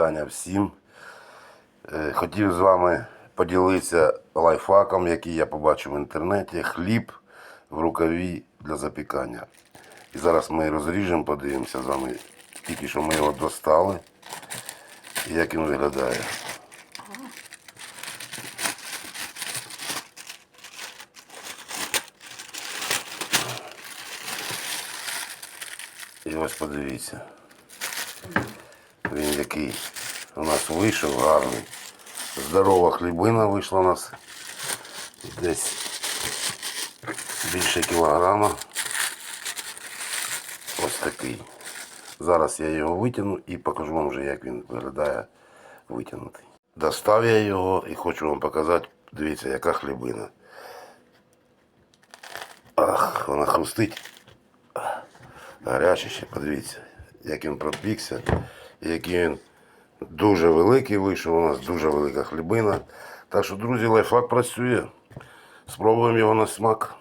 вітання всім. Е, Хотів з вами поділитися лайфхаком, який я побачив в інтернеті. Хліб в рукаві для запікання. І зараз ми розріжемо, подивимося з вами, тільки що ми його достали. І як він виглядає. І ось подивіться. Який у нас вийшов гарний. Здорова хлібина вийшла у нас десь більше кілограма. Ось такий. Зараз я його витягну і покажу вам вже, як він виглядає витягнутий. Достав я його і хочу вам показати, дивіться, яка хлібина. Ах, вона хрустить. Гарячий ще, подивіться, як він пропікся, і який він дуже великий вийшов. У нас дуже велика хлібина. Так що, друзі, лайфхак працює. Спробуємо його на смак.